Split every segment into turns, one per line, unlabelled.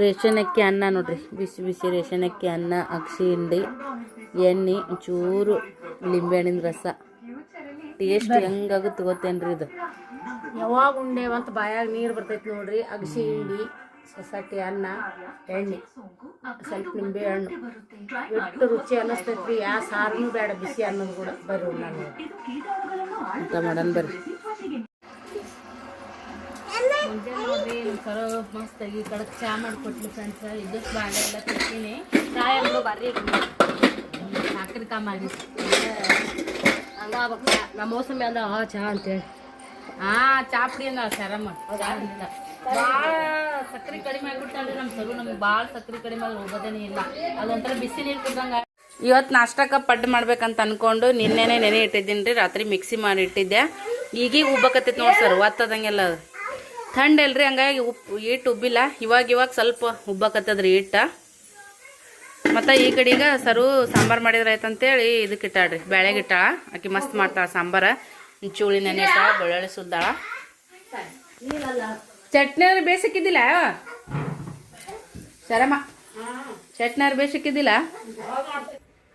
Ration ಅಕ್ಕಿ ಅನ್ನ ನೋಡ್ರಿ. ಬಿಸಿ ಬಿಸಿ ರೇಷನ್ ಅಕ್ಕಿ ಅನ್ನ ಅಕ್ಷಿ ಹಿಂಡಿ ಎಣ್ಣೆ ಒಂಚೂರು ಲಿಂಬೆಹಣ್ಣಿನ ರಸ. ಟೇಸ್ಟ್ ಹೆಂಗಾಗುತ್ತೆ ಗೊತ್ತೇನ್ರಿ ಇದು?
ಯಾವಾಗ ಉಂಡೇವಂತ ಬಾಯಾಗ ನೀರು ಬರ್ತೈತಿ ನೋಡ್ರಿ. ಅಗಸಿ ಹಿಂಡಿ ಸೊಸಟ್ಟಿ ಅನ್ನ ಎಣ್ಣೆ. ಸ್ವಲ್ಪ ನಿಂಬೆ ಹಣ್ಣು ಎಷ್ಟು ರುಚಿ ಅನ್ನಿಸ್ತೈತಿ ಯಾವ ಸಾರನು ಬೇಡ ಬಿಸಿ ಅನ್ನೋದು ಕೂಡ ಬರ್ರಿ ನಾನು
ಊಟ ಮಾಡೋಣ ಬರ್ರಿ.
ನೋಡ್ರಿ ಮಸ್ತ್ ಆಗಿ ಕಡಕ್ ಚಾ ಮಾಡಿಕೊಟ್ಲಿ ಫ್ರೆಂಡ್ಸ್ ಇದಕ್ಕೆ ಬಾಳೆ ಎಲ್ಲ ತಿಂತೀನಿ. ಚಾಯ್ ಅಂದ್ರೆ ಬರ್ರಿ ಸಾಕ್ರಿ ಕಾ ಮಾಡಿ ಹಂಗ ನಮ್ಮ ಮೋಸಮಿ ಅಂದ, ಆ ಚಾ ಅಂತೇಳಿ. ಹಾ ಚಾ ಪುಡಿ ಅಂದ ಶರಮ್ಮ ಭಾಳ ಸಕ್ರೆ ಕಡಿಮೆ ಆಗ್ಬಿಟ್ಟಾಳ್ರಿ ನಮ್ಮ ಸರು. ನಮ್ಗೆ ಭಾಳ ಸಕ್ಕರೆ ಕಡಿಮೆ ಆಗಿ ಹೋಗೋದೇನೇ ಇಲ್ಲ. ಅದೊಂಥರ ಬಿಸಿ ನೀರು ಕುಡ್ದಂಗ.
ಇವತ್ತು ನಾಷ್ಟಕ್ಕೆ ಪಡ್ಡು ಮಾಡ್ಬೇಕಂತ ಅನ್ಕೊಂಡು ನಿನ್ನೆನೆ ನೆನೆ ಇಟ್ಟಿದ್ದೀನಿ ರೀ. ರಾತ್ರಿ ಮಿಕ್ಸಿ ಮಾಡಿ ಇಟ್ಟಿದ್ದೆ. ಈಗೀಗ ಉಬ್ಬಕತ್ತೈತೆ ನೋಡಿ ಸರ್, ಒತ್ತದಂಗೆಲ್ಲ. ಥಂಡ್ ರೀ ಹಂಗಾಗಿ ಉಪ್ಪು ಹಿಟ್ಟು ಉಬ್ಬಿಲ್ಲ. ಇವಾಗ ಇವಾಗ ಸ್ವಲ್ಪ ಉಬ್ಬಕತ್ತದ್ರಿ ಹಿಟ್ಟ. ಮತ್ತು ಈ ಕಡೆಗ ಸರು ಸಾಂಬಾರು ಮಾಡಿದ್ರೆ ಆಯ್ತಂತೇಳಿ ಇದಕ್ಕೆ ಇಟ್ಟಾಳ್ರಿ ಬ್ಯಾಳೆಗೆ ಇಟ್ಟಾಳ. ಆಕಿ ಮಸ್ತ್ ಮಾಡ್ತಾಳ ಸಾಂಬಾರು. ಚೂಳಿ ನೆನೆ ಬೆಳ್ಳುಳ್ಳಿ ಸುದ್ದಾಳ. ಚಟ್ನಿ ಅವ್ರು ಬೇಸಕ್ಕಿದ್ದಿಲ್ಲ? ಶರಮ. ಚಟ್ನಿ ಬೇಸಕ್ಕಿದ್ದಿಲ್ಲ?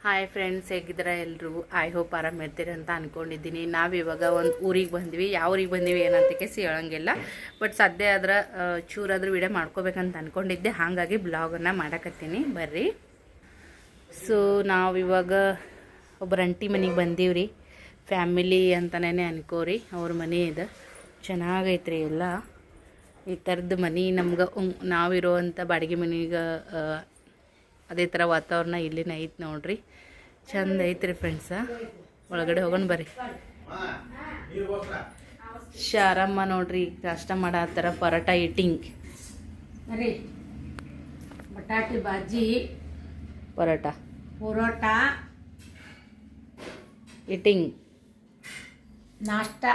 ಹಾಯ್ ಫ್ರೆಂಡ್ಸ್ ಹೇಗಿದ್ರ ಎಲ್ಲರೂ ಐ ಹೋಪ್ ಆರಾಮ ಇರ್ತೀರಿ ಅಂತ ಅಂದ್ಕೊಂಡಿದ್ದೀನಿ ನಾವು ಇವಾಗ ಒಂದು ಊರಿಗೆ ಬಂದ್ವಿ. ಯಾವ ಊರಿಗೆ ಬಂದೀವಿ ಏನಂತಕ್ಕೆ ಹೇಳೋಂಗಿಲ್ಲ. ಬಟ್ ಸದ್ಯ ಆದ್ರೆ ಚೂರಾದ್ರೂ ವಿಡಿಯೋ ಮಾಡ್ಕೋಬೇಕಂತ ಅಂದ್ಕೊಂಡಿದ್ದೆ ಹಾಗಾಗಿ ಬ್ಲಾಗನ್ನು ಮಾಡಕತ್ತೀನಿ. ಬರ್ರಿ. ಸೊ ನಾವು ಇವಾಗ ಅಂಟಿ ಮನೆಗೆ ಬಂದೀವಿ ರೀ ಫ್ಯಾಮಿಲಿ ಅಂತಲೇ ಅನ್ಕೋರಿ. ಅವ್ರ ಮನೆ ಇದೆ. ಚೆನ್ನಾಗೈತ್ರಿ ಎಲ್ಲ. ಈ ಥರದ್ದು ಮನೆ ನಮ್ಗೆ ನಾವಿರುವಂಥ ಬಾಡಿಗೆ ಮನೆಗೆ ಅದೇ ಥರ ವಾತಾವರಣ ಇಲ್ಲಿನ ಐತೆ ನೋಡ್ರಿ. ಚಂದ ಐತ್ರಿ ಫ್ರೆಂಡ್ಸ ಒಳಗಡೆ ಹೋಗೋಣ ಬರ್ರಿ. ಶಾರಮ್ಮ ನೋಡ್ರಿ ನಾಷ್ಟ ಮಾಡತ್ತಾರ ಪರೋಟ ಇಟ್ಟಿಂಗ್
ರೀ ಬಟಾಟಿ ಬಾಜಿ
ಪರೋಟ.
ಪರೋಟ
ಇಟ್ಟಿಂಗ್
ನಾಷ್ಟ.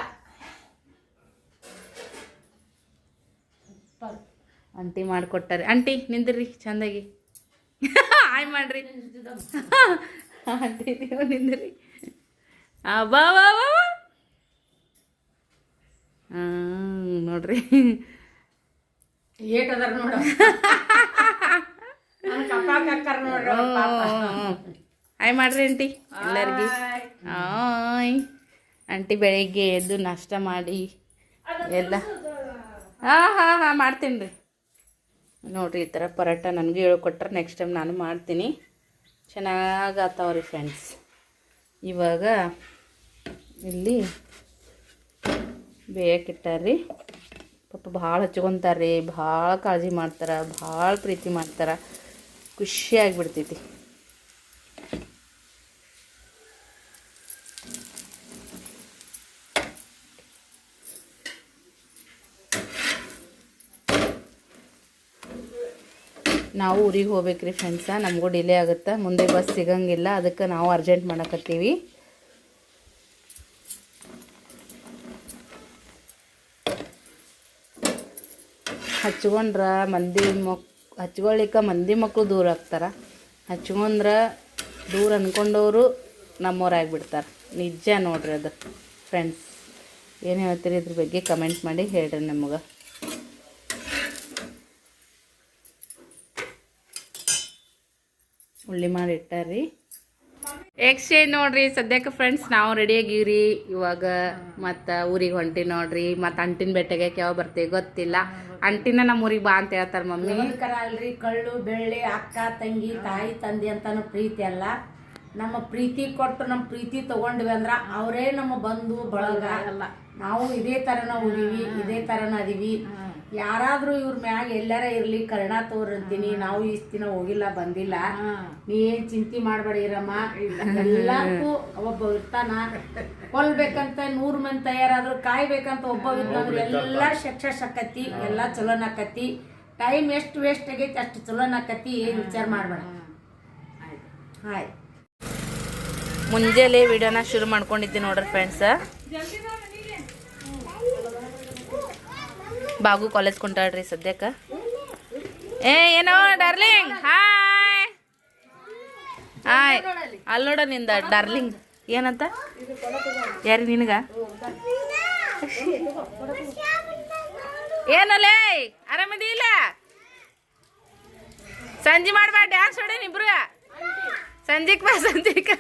ಅಂಟಿ ಮಾಡಿಕೊಟ್ಟಾರೆ. ಅಂಟಿ ನಿಂದ್ರಿ ಚಂದಾಗಿ. ಆಯ್ ಮಾಡ್ರಿ. ಆಂಟಿ ನೀವು ನಿಂದ್ರಿ. ಬಾ ಬಾ ಬಾ. ನೋಡ್ರಿ.
ಏಟ್ ಅದಾರ ನೋಡ.
ಆಯ್ ಮಾಡ್ರಿ ಆಂಟಿ ಎಲ್ಲರಿಗೂ ಆಯ್ ಆಂಟಿ ಬೆಳಿಗ್ಗೆ ಎದ್ದು ನಾಷ್ಟ ಮಾಡಿ ಎಲ್ಲ ಹಾಂ ಹಾಂ ಹಾಂ ಮಾಡ್ತೀನಿ ರೀ. ನೋಡ್ರಿ ಈ ಥರ ಪರೋಟ ನನಗೆ ಹೇಳ್ಕೊಟ್ರೆ. ನೆಕ್ಸ್ಟ್ ಟೈಮ್ ನಾನು ಮಾಡ್ತೀನಿ. ಚೆನ್ನಾಗಿ ಆತಾವ್ರಿ ಫ್ರೆಂಡ್ಸ್ ಇವಾಗ ಇಲ್ಲಿ ಬೇಯಕ್ಕಿಟ್ಟಾರ್ರಿ ಪಾಪ ಭಾಳ ಹಚ್ಕೊತಾರೆ ಭಾಳ ಕಾಳಜಿ ಮಾಡ್ತಾರೆ. ಭಾಳ ಪ್ರೀತಿ ಮಾಡ್ತಾರೆ. ಖುಷಿಯಾಗಿ ಆಗಿಬಿಡ್ತೈತಿ. ನಾವು ಊರಿಗೆ ಹೋಗ್ಬೇಕ್ರಿ ಫ್ರೆಂಡ್ಸ ನಮಗೂ ಡಿಲೇ ಆಗುತ್ತೆ. ಮುಂದೆ ಬಸ್ ಸಿಗಂಗಿಲ್ಲ. ಅದಕ್ಕೆ ನಾವು ಅರ್ಜೆಂಟ್ ಮಾಡಕತ್ತೀವಿ. ಹಚ್ಕೊಂಡ್ರ ಮಂದಿ ಮಕ್ ಹಚ್ಕೊಳ್ಳಿಕ್ಕೆ ಮಂದಿ ಮಕ್ಕಳು ದೂರ ಆಗ್ತಾರೆ. ಹಚ್ಕೊಂಡ್ರ ದೂರ ಅನ್ಕೊಂಡವರು ನಮ್ಮವ್ರಾಗ್ಬಿಡ್ತಾರೆ ನಿಜ ನೋಡ್ರಿ ಅದು. ಫ್ರೆಂಡ್ಸ್ ಏನು ಹೇಳ್ತೀರಿ ಇದ್ರ ಬಗ್ಗೆ ಕಮೆಂಟ್ ಮಾಡಿ ಹೇಳ್ರಿ ನಮಗೆ. ಉಳ್ಳಿ ಮಾಡಿ ಇಟ್ಟಾರ್ರಿ. ಎಕ್ಸ್ಚೇಂಜ್ ನೋಡ್ರಿ ಸದ್ಯಕ್ಕೆ ಫ್ರೆಂಡ್ಸ್ ನಾವು ರೆಡಿ ಆಗೀವ್ರಿ. ಇವಾಗ ಮತ್ತು ಊರಿಗೆ ಹೊಂಟಿ ನೋಡ್ರಿ. ಮತ್ತು ಅಂಟಿನ ಬೆಟ್ಟಗೆ ಯಾವ ಬರ್ತೀವಿ ಗೊತ್ತಿಲ್ಲ. ಅಂಟಿನ ನಮ್ಮ ಊರಿಗೆ ಬಾ ಅಂತ ಹೇಳ್ತಾರೆ ಮಮ್ಮಿ.
ಅಲ್ರಿ ಕಳ್ಳು ಬೆಳ್ಳಿ ಅಕ್ಕ ತಂಗಿ ತಾಯಿ ತಂದೆ ಅಂತಾನು ಪ್ರೀತಿ ಅಲ್ಲ. ನಮ್ಮ ಪ್ರೀತಿ ಕೊಟ್ಟು ನಮ್ಮ ಪ್ರೀತಿ ತಗೊಂಡ್ವಿ ಅಂದ್ರ ಅವರೇ ನಮ್ಮ ಬಂಧು ಬಳಗ. ನಾವು ಇದೇ ತರನ ಉಳಿವಿ ಇದೇ ತರನ ಅದೀವಿ. ಯಾರಾದ್ರೂ ಇವ್ರ ಮ್ಯಾಗ ಎಲ್ಲಾರ ಇರ್ಲಿ ಕರ್ಣ ತೋರಂತೀನಿ ನಾವು ಇಷ್ಟ ದಿನ ಹೋಗಿಲ್ಲ ಬಂದಿಲ್ಲ. ನೀ ಏನ್ ಚಿಂತೆ ಮಾಡ್ಬೇಡ ಇರಮ್ಮ ಎಲ್ಲಾರ್ಗೂ ಒಬ್ಬ ಇರ್ತಾನ. ಕೊಲ್ಬೇಕಂತ ನೂರ್ ಮಂದಿ ತಯಾರಾದ್ರು ಕಾಯ್ಬೇಕಂತ ಒಬ್ಬ ಇರ್ತಾನ ಎಲ್ಲಾ ಸಕ್ಸಸ್ ಆಕತಿ ಎಲ್ಲಾ ಚಲೋನ ಆಕತಿ. ಟೈಮ್ ಎಷ್ಟು ವೇಸ್ಟ್ ಆಗೈತಿ ಅಷ್ಟು ಚಲೋನ ಆಕತಿ ಏನ್ ವಿಚಾರ ಮಾಡ್ಬೇಡ. ಹಾಯ್.
ಮುಂಜಾನೆ ವಿಡಿಯೋನ ಶುರು ಮಾಡ್ಕೊಂಡಿದ್ದೆ ನೋಡ್ರಿ ಫ್ರೆಂಡ್ಸ್ ಬಾಗು ಕಾಲೇಜ್ ಕೊಂಟಾಡ್ರಿ ಸದ್ಯಕ್ಕೆ. ಏ, ಏನೋ ಡಾರ್ಲಿಂಗ್ ಹಾಯ್ ಹಾಯ್ ಅಲ್ಲಿ ನೋಡ ನಿಂದ ಡಾರ್ಲಿಂಗ್ ಏನಂತ? ಯಾರಿ ನಿನಗ? ಏನಲ್ಲೇ ಆರಾಮದಿ ಇಲ್ಲ? ಸಂಜೆ ಮಾಡ್ಬಾ ಡ್ಯಾನ್ಸ್ ಹೊಡೇನಿ ಇಬ್ರು. ಸಂಜಿಕ್ ಬಾ, ಸಂಜಿಕ.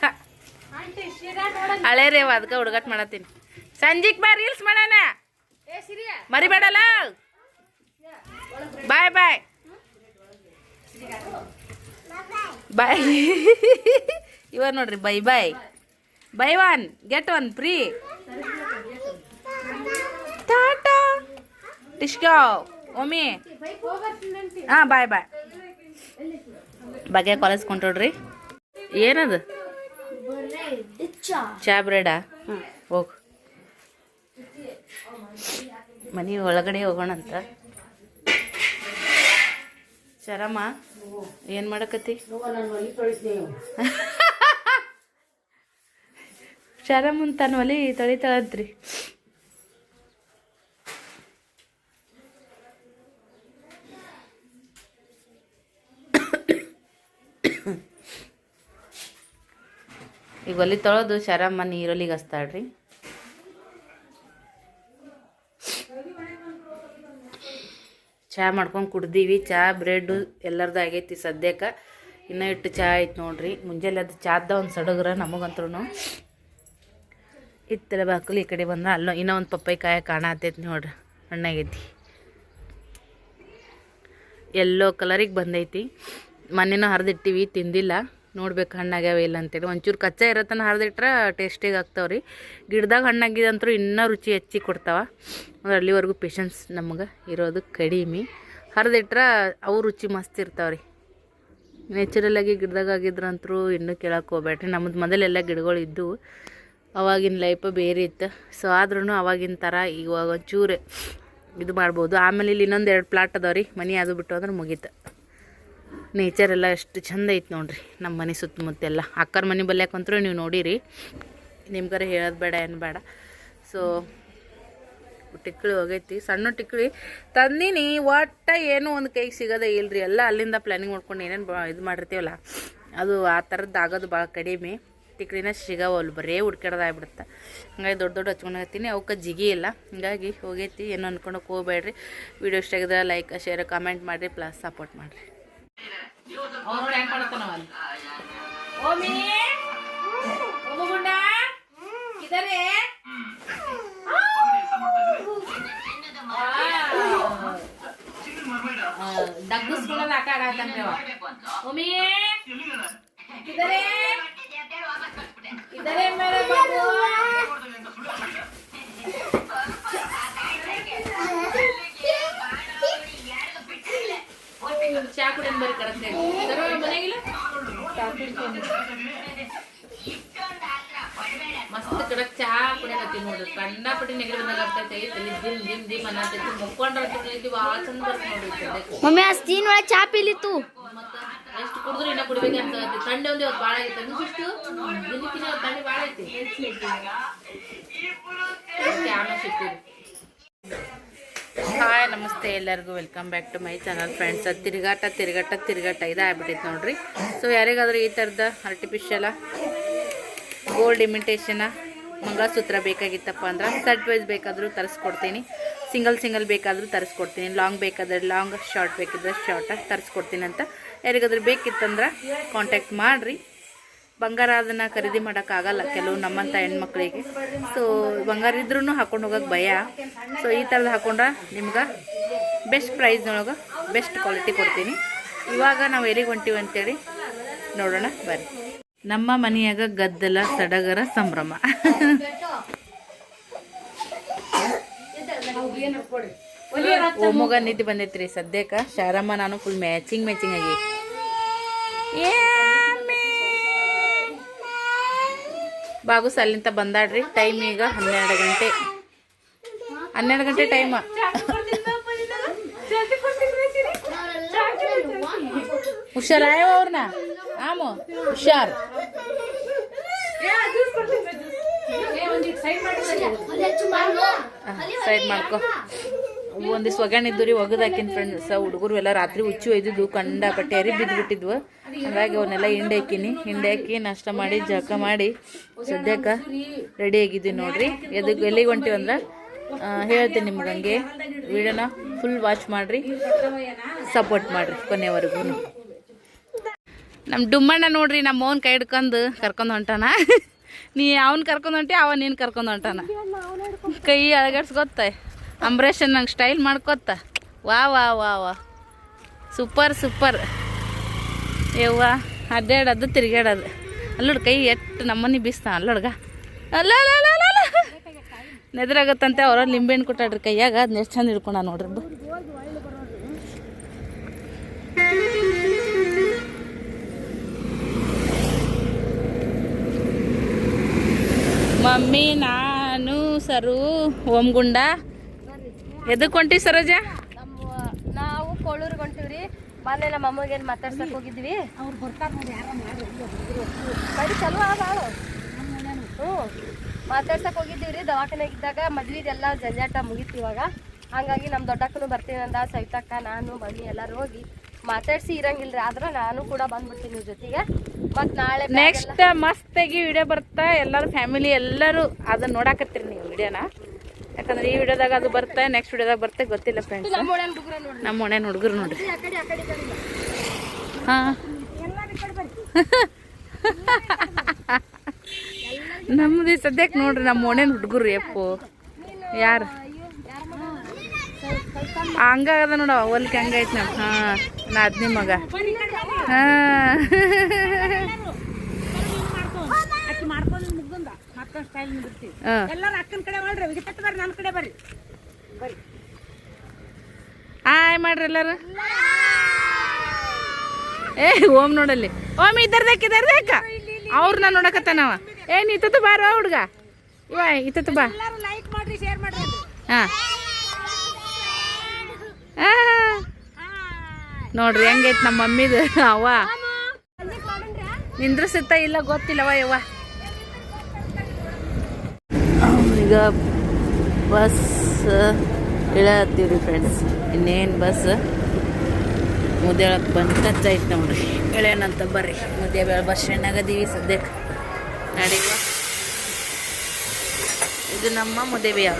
ಹಳೇ ರೇವ ಅದಕ್ಕೆ ಹುಡುಗಾಟ ಮಾಡತ್ತೀನಿ. ಸಂಜಿಕ್ ಬಾ ರೀಲ್ಸ್ ಮಾಡೋಣ. ಮರಿಬೇಡಲ್ಲ? ಬಾಯ್ ಬಾಯ್. ಬಾಯ್. ಇವ ನೋಡ್ರಿ bye bye buy one get one free tata. ಟಿಶ್ಕೋ ಒಮ್ಮಿ. ಹಾಂ ಬಾಯ್ ಬಾಯ್. ಬಗ್ಗೆ ಕಾಲೇಜ್ ಕೊಂಡ್ರಿ ಏನದು? ಚಾ ಬ್ರೆಡಾ? ಹೋಗು. ಮನೆ ಒಳಗಡೆ ಹೋಗೋಣಂತ ಶರಮ್ಮ ಏನು ಮಾಡಕತ್ತಿ? ಶರಮ್ಮನ್ ತನ್ನ ಒಲಿ ತೊಳಿತಾಳಂತ್ರಿ ಈಗ ಒಲಿ ತೊಳೋದು ಶರಮ್ಮ ನೀರೊಲಿಗೆ ಹಚ್ತಾಳ್ರಿ ಚಹಾ ಮಾಡ್ಕೊಂಡು ಕುಡ್ದೀವಿ. ಚಹಾ ಬ್ರೆಡ್ಡು ಎಲ್ಲರದ್ದು ಆಗೈತಿ ಸದ್ಯಕ್ಕೆ. ಇನ್ನೂ ಇಟ್ಟು ಚಹಾ ಐತೆ ನೋಡ್ರಿ. ಮುಂಜಾನೆ ಅದು ಚಾದ ಒಂದು ಸಡಗ್ರ ನಮಗಂತ್ರೂ ಇತ್ತೆಲ್ಲ ಬಾಕಲು ಈ ಕಡೆ ಬಂದ್ರೆ ಅಲ್ಲೋ, ಇನ್ನೂ ಒಂದು ಪಪ್ಪಾಯಿ ಕಾಯ ಕಾಣತೈತಿ ನೋಡ್ರಿ. ಹಣ್ಣಾಗೈತಿ. ಎಲ್ಲೋ ಕಲರಿಗೆ ಬಂದೈತಿ. ಮೊನ್ನೆನೂ ಹರಿದಿಟ್ಟಿವಿ, ತಿಂದಿಲ್ಲ. ನೋಡ್ಬೇಕು ಹಣ್ಣಾಗ್ಯಾವ ಇಲ್ಲ ಅಂತೇಳಿ. ಒಂಚೂರು ಕಚ್ಚಾ ಇರತ್ತನ ಹರಿದಿಟ್ರೆ ಟೇಸ್ಟಿಗೆ ಆಗ್ತಾವ್ರಿ. ಗಿಡದಾಗ ಹಣ್ಣಾಗಿದಂತರೂ ಇನ್ನೂ ರುಚಿ ಹೆಚ್ಚಿ ಕೊಡ್ತಾವ. ಅಂದ್ರೆ ಅಲ್ಲಿವರೆಗೂ ಪೇಷನ್ಸ್ ನಮ್ಗೆ ಇರೋದು ಕಡಿಮೆ. ಹರಿದಿಟ್ರೆ ಅವು ರುಚಿ ಮಸ್ತ್ ಇರ್ತಾವ್ರಿ. ನ್ಯಾಚುರಲಾಗಿ ಗಿಡದಾಗ ಆಗಿದ್ರಂತರೂ ಇನ್ನೂ ಕೇಳಕ್ಕೆ ಹೋಗ್ಬೇಡ್ರಿ ನಮ್ಮದು ಮೊದಲೆಲ್ಲ ಗಿಡಗಳು ಇದ್ದವು ಅವಾಗಿನ ಲೈಫ್ ಬೇರೆ ಇತ್ತು. ಸೊ ಆದ್ರೂ ಅವಾಗಿನ ಥರ ಇವಾಗ ಒಂಚೂರು ಇದು ಮಾಡ್ಬೋದು. ಆಮೇಲೆ ಇಲ್ಲಿ ಇನ್ನೊಂದು ಎರಡು ಪ್ಲಾಟ್ ಅದಾವ ರೀ ಮನೆ ಅದು ಬಿಟ್ಟು ಅಂದ್ರೆ ಮುಗೀತು. ನೇಚರ್ ಎಲ್ಲ ಎಷ್ಟು ಚಂದ ಐತೆ ನೋಡ್ರಿ ನಮ್ಮ ಮನೆ ಸುತ್ತಮುತ್ತ ಎಲ್ಲ ಅಕ್ಕರ ಮನೆ ಬಲ್ಯಾಕಂತರೂ ನೀವು ನೋಡಿರಿ. ನಿಮ್ಗಾರ ಹೇಳೋದು ಬೇಡ, ಏನು ಬೇಡ. ಸೊ ಟಿಕ್ಳಿ ಹೋಗೈತಿ. ಸಣ್ಣ ಟಿಕ್ಳಿ ತಂದೀನಿ, ಒಟ್ಟ ಏನೂ ಒಂದು ಕೈಗೆ ಸಿಗೋದೇ ಇಲ್ರಿ. ಎಲ್ಲ ಅಲ್ಲಿಂದ ಪ್ಲ್ಯಾನಿಂಗ್ ಮಾಡ್ಕೊಂಡು ಏನೇನು ಬಾ ಇದು ಮಾಡಿರ್ತೀವಲ್ಲ, ಅದು ಆ ಥರದ್ದು ಆಗೋದು ಭಾಳ ಕಡಿಮೆ. ಟಿಕ್ಳಿನ ಸಿಗವಲ್ಲು ಬರೀ ಹುಡ್ಕಾಡ್ದಾಗ್ಬಿಡುತ್ತೆ ಹಂಗಾಗಿ ದೊಡ್ಡ ದೊಡ್ಡ ಹಚ್ಕೊಂಡು ಅವಕ್ಕೆ ಜಿಗಿ ಇಲ್ಲ. ಹಿಂಗಾಗಿ ಹೋಗೈತಿ. ಏನು ಅಂದ್ಕೊಂಡು ಹೋಗ್ಬೇಡ್ರಿ. ವಿಡಿಯೋ ಇಷ್ಟ ಆಗಿದ್ರೆ ಲೈಕ್, ಶೇರ್, ಕಮೆಂಟ್ ಮಾಡಿರಿ. ಪ್ಲಸ್ ಸಪೋರ್ಟ್ ಮಾಡಿರಿ. ಡಗ್ಗಿಸ್ಕೊಳ್ಳೋದು ಆಟ ಆಡತ್ತಂದ್ರೆ ಅವ ಒಮ್ಮೆ ಇದರೆ ಇದರೆ ಮೇರೆ ಬಾಬು ಚಾ ಕುಡಿಯನ್ ಬರೀ ಕಡತ್ತೆ ಮನೆಗಿಲ್ಲ? ಮಸ್ತ್ ಕಡಕ್ ಚಹಾ ಕುಡಿಯಕತ್ತಿ ನೋಡ್ರಿ ಕಂಡಾಪಟ್ಟಿ ನೆಗಡಿ ಬಂದಾಗ ಆಗ್ತೈತೆ ತಲೆ ದಿಮ್ ದಿಮ್ ದಿಮ್ ಅನ್ನತೈತಿ. ಮುಕ್ಕೊಂಡ್ರ ಭಾಳ ಚಂದ ನೋಡ್ರಿ
ಮಮ್ಮಿ ಆ ಸ್ಟೀನ್ ಒಳಗೆ ಚಾ ಪೀಲಿತ್ತು.
ಮತ್ತ ಎಷ್ಟು ಕುಡಿದ್ರು ಇನ್ನ ಕುಡಿಬೇಕಂತ ತಂಡೆ ಒಂದು ಇವತ್ತು ಭಾಳ ಆಗೈತೆ ಅನ್ಸಿಷ್ಟು ದಿನಕ್ಕಿನ ಭಾಳ ಐತಿ. ಆಮೇಲೆ ಸಿಗ್ತೀವಿ ಹಾಯ್, ನಮಸ್ತೆ ಎಲ್ಲರಿಗೂ. Welcome back to my channel friends ಅದು ತಿರುಗಾಟ ತಿರುಗಾಟ ತಿರುಗಾಟ ಇದು ನೋಡ್ರಿ. ಸೊ ಯಾರಿಗಾದರೂ ಈ ಥರದ ಆರ್ಟಿಫಿಷಿಯಲ ಗೋಲ್ಡ್ ಇಮಿಟೇಷನ ಮಂಗಳಸೂತ್ರ ಬೇಕಾಗಿತ್ತಪ್ಪ ಅಂದ್ರೆ ಸೆಟ್ ವೈಸ್ ಬೇಕಾದರೂ ತರಿಸ್ಕೊಡ್ತೀನಿ. ಸಿಂಗಲ್ ಸಿಂಗಲ್ ಬೇಕಾದರೂ ತರಿಸ್ಕೊಡ್ತೀನಿ. ಲಾಂಗ್ ಬೇಕಾದ್ರೆ ಲಾಂಗ್ ಶಾರ್ಟ್ ಬೇಕಿದ್ರೆ ಶಾರ್ಟಾಗಿ ತರಿಸ್ಕೊಡ್ತೀನಿ ಅಂತ. ಯಾರಿಗಾದ್ರೂ ಬೇಕಿತ್ತಂದ್ರೆ ಕಾಂಟ್ಯಾಕ್ಟ್ ಮಾಡಿರಿ. ಬಂಗಾರ ಅದನ್ನು ಖರೀದಿ ಮಾಡೋಕ್ಕಾಗಲ್ಲ ಕೆಲವು ನಮ್ಮಂಥ ಹೆಣ್ಮಕ್ಳಿಗೆ. ಸೊ ಬಂಗಾರ ಇದ್ರೂ ಹಾಕೊಂಡು ಹೋಗೋಕೆ ಭಯ. ಸೊ ಈ ಥರದ್ದು ಹಾಕೊಂಡ್ರೆ ನಿಮ್ಗೆ ಬೆಸ್ಟ್ ಪ್ರೈಸ್ನೊಳಗೆ ಬೆಸ್ಟ್ ಕ್ವಾಲಿಟಿ ಕೊಡ್ತೀನಿ. ಇವಾಗ ನಾವು ಎಲ್ಲಿಗೆ ಹೊಂಟೀವಿ ಅಂತೇಳಿ ನೋಡೋಣ, ಬರ್ರಿ. ನಮ್ಮ ಮನೆಯಾಗ ಗದ್ದಲ, ಸಡಗರ, ಸಂಭ್ರಮ. ಒಮ್ಮಗ ನಿದ್ದೆ ಬಂದೈತ್ರಿ ಸದ್ಯಕ್ಕೆ. ಶಾರಮ್ಮ, ನಾನು ಫುಲ್ ಮ್ಯಾಚಿಂಗ್ ಮ್ಯಾಚಿಂಗ್ ಆಗಿ. ಬಾಗುಸ್ ಅಲ್ಲಿಂದ ಬಂದಾಡ್ರಿ ಟೈಮ್ ಈಗ ಹನ್ನೆರಡು ಗಂಟೆ. ಹನ್ನೆರಡು ಗಂಟೆ ಟೈಮ್ ಹುಷಾರಾಯವ ಅವ್ರನ್ನ ಆಮು ಹುಷಾರ್. ಸೈಡ್ ಮಾಡ್ಕೊ. ಒಂದಿಷ್ಟು ಒಗ್ಯಾಣ ಇದ್ದು ರೀ ಒಗದು ಹಾಕಿನ ಫ್ರೆಂಡ್ಸ್ ಹುಡುಗರು ಎಲ್ಲ ರಾತ್ರಿ ಹುಚ್ಚು ಒಯ್ದಿದ್ವು ಕಂಡಾಪಟ್ಟೆ ಅರಿ ಬಿದ್ದು ಬಿಟ್ಟಿದ್ವು ಹಂಗಾಗಿ ಅವನ್ನೆಲ್ಲ ಹಿಂಡೆ ಹಾಕಿನಿ, ಹಿಂಡೆ ಹಾಕಿ ನಾಷ್ಟ ಮಾಡಿ ಜಳಕ ಮಾಡಿ, ಸದ್ಯಕ್ಕ ರೆಡಿ ಆಗಿದ್ದೀವಿ ನೋಡ್ರಿ. ಎದಕ್ಕೆ ಎಲ್ಲಿಗೆ ಹೊಂಟಿವಿ ಅಂದ್ರೆ ಹೇಳ್ತೀನಿ ನಿಮ್ಗೆ ಹಂಗೆ. ವಿಡಿಯೋನ ಫುಲ್ ವಾಚ್ ಮಾಡಿರಿ ಸಪೋರ್ಟ್ ಮಾಡಿರಿ ಕೊನೆವರೆಗೂ. ನಮ್ಮ ಡುಮ್ಮಣ್ಣ ನೋಡ್ರಿ ನಮ್ಮ ಅವನ ಕೈ ಹಿಡ್ಕೊಂಡು ಕರ್ಕೊಂಡು ಹೊಂಟಾನ. ನೀ ಅವ್ನ ಕರ್ಕೊಂಡು ಹೊಂಟಿ, ಅವ ನೀನು ಕರ್ಕೊಂಡು ಹೊಂಟಾನ. ಕೈ ಅಳಗಡ್ಸ್ಕೊತ ಅಂಬರೀಷ್ ನಂಗೆ ಸ್ಟೈಲ್ ಮಾಡ್ಕೊತ ವಾ ವಾ ವಾ ವಾ. ಸೂಪರ್ ಸೂಪರ್ ಯವ್ವ ಅಡ್ಡಾಡೋದು ತಿರ್ಗಾಡೋದು ಅಲ್ಲೋಡ್ ಕೈ ಎಟ್ಟು ನಮ್ಮನಿ ಬೀಸ್ತಾ ಅಲ್ಲೋಡ್ಗ. ಅಲ್ಲ ನೆದ್ರಾಗತ್ತಂತೆ ಅವ್ರ ಲಿಂಬೆಣ್ಣು ಕೊಟ್ಟಾಡ್ರಿ ಕೈಯಾಗ ಅದನ್ನ ಎಷ್ಟು ಚಂದ ಹಿಡ್ಕೊಂಡ ನೋಡ್ರಿ. ಮಮ್ಮಿ, ನಾನು, ಸರು ಓಮ್ಗುಂಡ ಎದಕ್ಕೆ ಹೊಂಟಿ ಸರೋಜ?
ನಮ್ಮ ನಾವು ಕೊಳ್ಳೂರಿಗೆ ಹೊಂಟಿವ್ರಿ. ಮೊನ್ನೆ ನಮ್ಮ ಅಮ್ಮಗೆ ಏನು ಮಾತಾಡ್ಸಕ್ ಹೋಗಿದ್ವಿ.
ಅವ್ರು ಬರ್ತಾರ ನೋಡಿ ಯಾರ ಮಾಡಿ
ಬರೀ ಚಲೋ ಹ್ಞೂ ಮಾತಾಡ್ಸಕ್ ಹೋಗಿದ್ದೀವಿ ರೀ ದವಾಖಾನೆಗೆ ಇದ್ದಾಗ ಮದ್ವಿದೆಲ್ಲ ಜಂಜಾಟ ಮುಗೀತು ಇವಾಗ. ಹಂಗಾಗಿ ನಮ್ಮ ದೊಡ್ಡಕ್ಕನು ಬರ್ತೀನಿ ಅಂದ. ಸವಿತಕ್ಕ ನಾನು ಮಮ್ಮಿ ಎಲ್ಲರೂ ಹೋಗಿ ಮಾತಾಡ್ಸಿ ಇರಂಗಿಲ್ರಿ. ಆದ್ರೆ ನಾನು ಕೂಡ ಬಂದ್ಬಿಡ್ತೀನಿ ನಿಮ್ಮ ಜೊತೆಗೆ. ಮತ್ತು ನಾಳೆ
ನೆಕ್ಸ್ಟ್ ಮಸ್ತಾಗಿ ವಿಡಿಯೋ ಬರ್ತಾ. ಎಲ್ಲರೂ ಫ್ಯಾಮಿಲಿ ಎಲ್ಲರೂ ಅದನ್ನ ನೋಡಾಕತ್ತೀರಿ ನೀವು ವಿಡಿಯೋನ ಯಾಕಂದ್ರೆ ಈ ವಿಡಿಯೋದಾಗ ಅದು ಬರ್ತಾ ನೆಕ್ಸ್ಟ್ ವಿಡಿಯೋದಾಗ ಬರ್ತಾ ಗೊತ್ತಿಲ್ಲ ಫ್ರೆಂಡ್ಸ್
ನಮ್ಮ ಓಣ್ಯಾನ ಹುಡುಗ್ರ ನೋಡ್ರಿ.
ನಮ್ಮ. ಹಾ. ನಮ್ದು ಸದ್ಯಕ್ಕೆ ನೋಡ್ರಿ ನಮ್ಮ ಮನೆ ಹುಡುಗರು ಎಪ್ಪು. ಯಾರು? ಹಂಗಾಗದ ನೋಡ ಹೊಲ್ಕೆ ಹಂಗೈತ್ ನಾವು ಹಾ ನಾ ಅದ್ನಿ ಮಗ. ಹಾ
ಅಕ್ಕಿ ಮಾಡ್ಕೊಂಡು ಮತ್ತೊಂದು ಸ್ಟೈಲ್
ಬಿಡ್ತೀವಿ.
ಎಲ್ಲರೂ ಅಕ್ಕನ ಕಡೆ ಮಾಡ್ರಿ ವಿಗಿತಟ್ಟು ಬರ್ರಿ ನನ್ನ ಕಡೆ ಬರ್ರಿ. ಬರ್ರಿ.
ಹಾಯ್ ಮಾಡ್ರಿ ಎಲ್ಲರೂ. ಏ ಓಮ್ ನೋಡಲ್ಲಿ. ಓಮ್ ಇದ್ದರ್ದಕ್ಕೆ ಇದ್ದರ್ದಕ್ಕ ಅವ್ರನ್ನ ನೋಡಕತ್ತಾನವ ಏ ನೀ ಬಾರ ಹುಡ್ಗ. ಇವ ಇತ್ತು ಬಾ.
ಲೈಕ್ ಮಾಡ್ರಿ ಶೇರ್ ಮಾಡ್ರಿ
ಹಾ. ಆ, ನೋಡ್ರಿ ಹೆಂಗೈತ್ ನಮ್ಮ ಮಮ್ಮಿದು. ಅವ್ವ ನಿಂದ್ರಸುತ್ತ ಇಲ್ಲ ಗೊತ್ತಿಲ್ಲವ ಯವ್ವ. ಈಗ ಬಸ್ ಇಳತ್ತೀವ್ರಿ ಫ್ರೆಂಡ್ಸ್ ಇನ್ನೇನು ಬಸ್ ಮುದ್ದೇಳಕ್ಕೆ ಬಂದು ಖರ್ಚಾಯ್ತು ಐತೆ ನೋಡ್ರಿ. ಇಳೇನಂತ ಬರ್ರಿ. ಮುದ್ದೆ ಬೇಳೆ ಬಸ್ ಸ್ಟ್ಯಾಂಡ್ನಾಗ ಅದೀವಿ ಸದ್ಯಕ್ಕೆ ನಡೀವ. ಇದು ನಮ್ಮ ಮುದ್ದೇಬಿಯ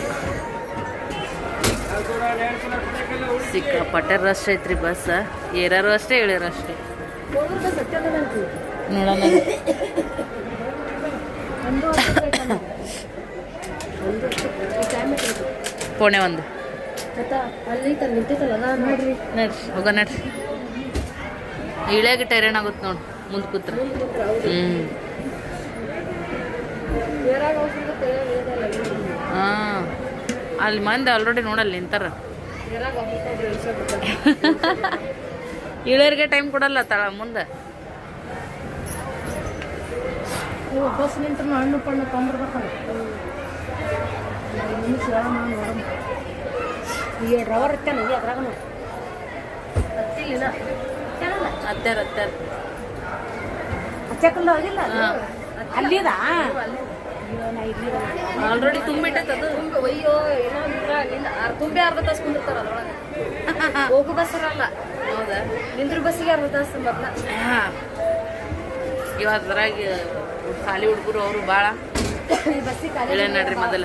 ಸಿಕ್ಕಾಪಟ್ಟೆ ರಶ್ ಐತ್ರಿ ಬಸ್ ಏರಾರು ಅಷ್ಟೇ ಇಳ್ಯಾರು ಅಷ್ಟೇ. ನೋಡೋಣ. ಪೋಣೆ ಒಂದು. ನಡ್ರಿ. ಹೋಗ ನಡ್ರಿ. ಇಳ್ಯಾಗ ಟೈರನ್ ಆಗುತ್ತೆ ನೋಡಿ ಮುಂದೆ ಕೂತ್ರ. ಹ್ಞೂ ಹಾಂ. ಅಲ್ಲಿ ಮಂದಿ ಆಲ್ರೆಡಿ ನೋಡಲ್ಲ ನಿಂತಾರ. ಇಳೆಯರ್ಗೆ ಟೈಮ್ ಕೊಡಲ್ಲ ತಳ ಮುಂದೆ.
ಬಸ್ ನಿಂತ ಹಣ್ಣು ಪಣ್ಣು ಇರ್ತಾನೆ ಅದ್ರಾಗ ಹಚ್ಚಕಲ್ಲ ಹೋಗಿಲ್ಲ. ಅಲ್ಲಿದ?
ಆಲ್ರೆಡಿ ತುಂಬಿಟ್ಟೈತೆ ಅದು.
ಅಯ್ಯೋ ಏನೋ ತುಂಬಿ ಅರ್ಧ ತಾಸು ಕುಂದಿರ್ತಾರ ಅದ್ರೊಳಗೆ. ಹೋಗು ಬಸ್ ಇರಲ್ಲ
ಹೌದಾ?
ನಿಂದ್ರ ಬಸ್ಸಿಗೆ ಅರ್ಧ ತಾಸು ಮೊದ್ಲ
ಹಾಂ. ಇವಾಗ ಅದ್ರಾಗ ಖಾಲಿ ಹುಡುಗರು ಅವರು ಭಾಳ
ಈ ಬಸ್ಸಿಗೆ ಖಾಲಿ
ಇಳೆ ನಡ್ರಿ ಮೊದಲ.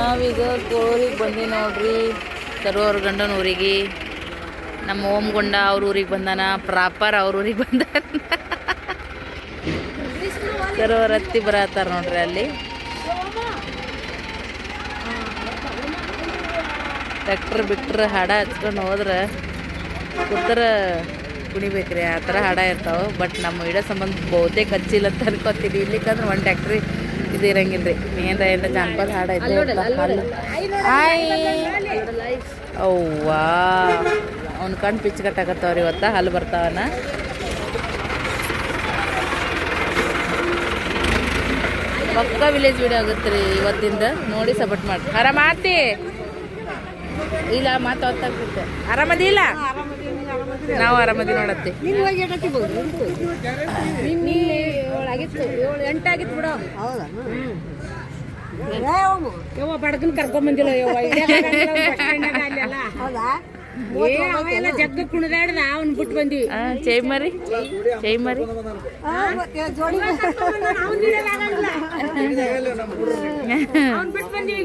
ನಾವೀಗ ಕೋಳೂರಿಗೆ ಬಂದಿ ನೋಡ್ರಿ. ತರುವವ್ರ ಗಂಡನ ಊರಿಗೆ. ನಮ್ಮ ಓಮ್ಗೊಂಡ ಅವ್ರ ಊರಿಗೆ ಬಂದಾನ. ಪ್ರಾಪರ್ ಅವ್ರ ಊರಿಗೆ ಬಂದ ತರುವವ್ರ ಹತ್ತಿ ಬರತ್ತಾರ ನೋಡ್ರಿ ಅಲ್ಲಿ. ಟ್ರ್ಯಾಕ್ಟ್ರ್, ಬಿಟ್ರೆ ಹಡ ಹಚ್ಕೊಂಡು ಹೋದ್ರೆ ಕೂತರ ಕುಣಿಬೇಕ್ರಿ. ಆ ಥರ ಹಡ ಇರ್ತಾವೆ. ಬಟ್ ನಮ್ಮ ಇಡೋ ಸಂಬಂಧ ಬಹುತೇಕ ಹಚ್ಚಿಲ್ಲ ಅಂತ ಅನ್ಕೋತೀವಿ ಇಲ್ಲಿಕಂದ್ರೆ ಒಂದು ಟ್ಯಾಕ್ಟ್ರಿ ಇದು ಇರಂಗಿಲ್ಲ ರೀ ಏನ್ರ ಏನ್ರ ಜಾನಪದ ಹಾಡ ಐತೆ ಹಾಯ್ ಅವ್ವಾ. ಅವ್ನ ಕಣ್ಣು ಪಿಚ್ ಕಟ್ಟಾಕತ್ತವ್ರಿ ಇವತ್ತ. ಹಲ್ಲು ಬರ್ತಾವನ. ಪಕ್ಕ ವಿಲೇಜ್ ವಿಡಿಯೋ ಆಗುತ್ತೆ ರೀ ಇವತ್ತಿಂದ. ನೋಡಿ ಸಪೋರ್ಟ್ ಮಾಡಿ. ಆರಾಮ ಆತಿ ಇಲ್ಲ ಮಾತು ಆರಾಮದಿ ಇಲ್ಲ? ನಾವು ಆರಾಮದಿ ನೋಡತ್ತಿ.
ಏಳಾಗಿತ್ತು ಏಳು ಎಂಟಾಗಿತ್ತು ಬಿಡು. ಹೌದಾ? ಯವ್ವ ಬಡಗನ್ ಕರ್ಕೊಂಡ್ ಬಂದಿಲ್ಲ ಯವ್ವ. ಹೌದಾ? ಅವೆಲ್ಲ ಜಗ್ಗ ಕುಣಿದಾಡ್ದ ಅವ್ನ್ ಬಿಟ್ಟು ಬಂದಿವಿ.
ಚೈ ಮರಿ. ಚೈ ಮರಿ.
ಅವ್ನ್ ಬಿಟ್ಟು ಬಂದಿವಿ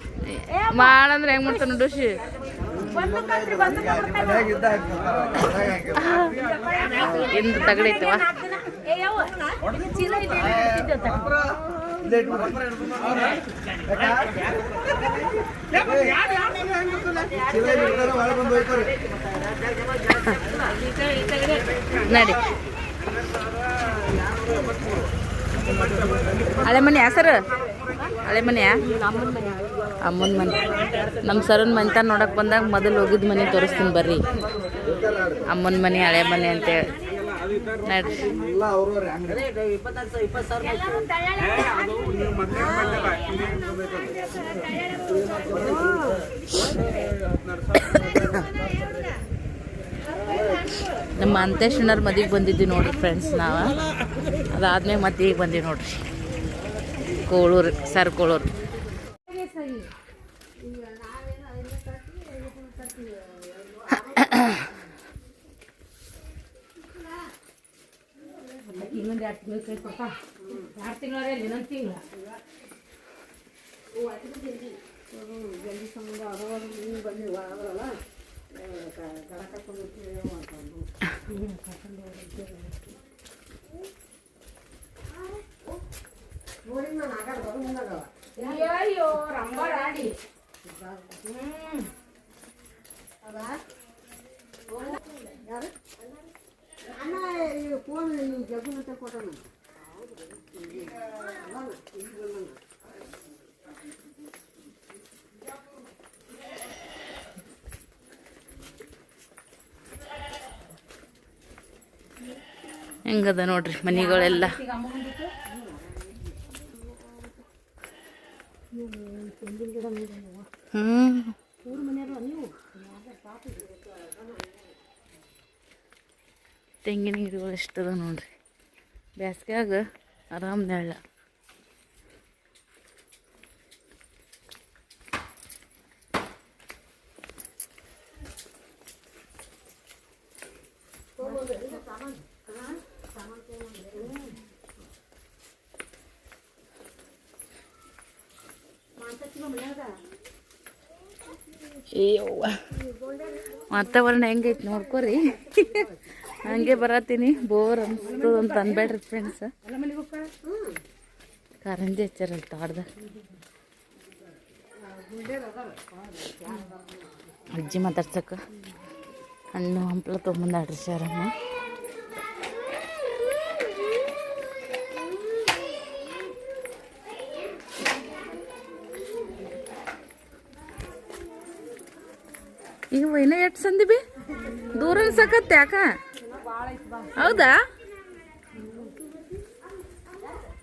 ಮಾಡಂದ್ರೆ ಹೆಂಗ್ ಮಾಡ್ತಾನ ಡುಶಿ ಇಂದ ತಗಡೈತವ ನಡಿ. ಹಳೆ ಮನೆ ಸರ್? ಹಳೆ ಮನೆಯ ಅಮ್ಮನ ಮನೆ. ನಮ್ಮ ಸರನ್ ಮನೆ ನೋಡಕ್ಕೆ ಬಂದಾಗ ಮೊದಲು ಹೋಗಿದ್ ಮನೆ ತೋರಿಸ್ತೀನಿ ಬರ್ರಿ. ಅಮ್ಮನ ಮನೆ, ಹಳೆ ಮನೆ ಅಂತೇಳಿ ನಡ್ರಿ. ನಮ್ಮ ಅಂತೇಶಣ್ಣರ ಮದಿಗೆ ಬಂದಿದ್ವಿ ನೋಡ್ರಿ ಫ್ರೆಂಡ್ಸ್ ನಾವು ಅದಾದ್ಮೇಲೆ ಮತ್ತೆ ಈಗ ಬಂದೀವಿ ನೋಡ್ರಿ ಕೋಳೂರು ಸರ್ ಕೋಳೂರು
ಇನ್ನೊಂದು ಎರಡು ತಿಂಗಳು ಕೈ ಕೊಟ್ಟ ಎರಡು ತಿಂಗಳ ಇನ್ನೊಂದು ತಿಂಗಳ ಅಯ್ಯೋ
ಹೆಂಗದ ನೋಡ್ರಿ ಮನೆಗಳೆಲ್ಲ? ಹ್ಮ್. ತೆಂಗಿನ ಗಿಡಗಳು ಎಷ್ಟದ ನೋಡ್ರಿ? ಬ್ಯಾಸ್ಗ್ಯಾಗ ಆರಾಮ್ ನೆಳ್ಳ ವಾತಾವರಣ ಹೆಂಗೈತೆ ನೋಡ್ಕೋರಿ. ಹಂಗೆ ಬರತ್ತೀನಿ. ಬೋರ್ ಅನ್ಸ್ತದ ಅಂತ ಅನ್ಬೇಡ್ರಿ ಫ್ರೆಂಡ್ಸ್ ಕಾರಂಜಿ ಹಚ್ಚಾರಲ್ಲ ತಾಡ್ದ. ಅಜ್ಜಿ ಮಾತಾಡ್ಸಕ್ಕ. ಹಣ್ಣು ಹಂಪ್ಲ ಸರ್ ಶಾರಮ್ಮ. ಈಗ ಇನ್ನ ಎಷ್ಟು ಸಂದಿ ಬಿ? ದೂರ ಅನ್ಸಕತ್ತೆ ಯಾಕ? ಹೌದಾ?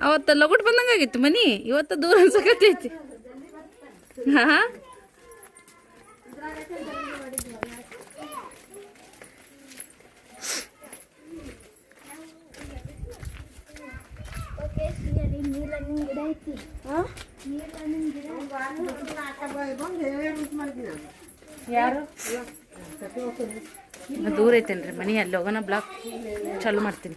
ಅವತ್ತ ಲಗುಟ್ ಬಂದಂಗಾಗಿತ್ತು ಮನಿ? ಇವತ್ತ ದೂರ ಅನ್ಸಕತ್ತೈತಿ ಹಾ?
ಯಾರು?
ದೂರ ಐತೇನ್ರಿ ಮನಿ ಅಲ್ಲಿ ಹೋಗೋಣ ಬ್ಲಾಕ್ ಚಾಲು ಮಾಡ್ತೀನಿ.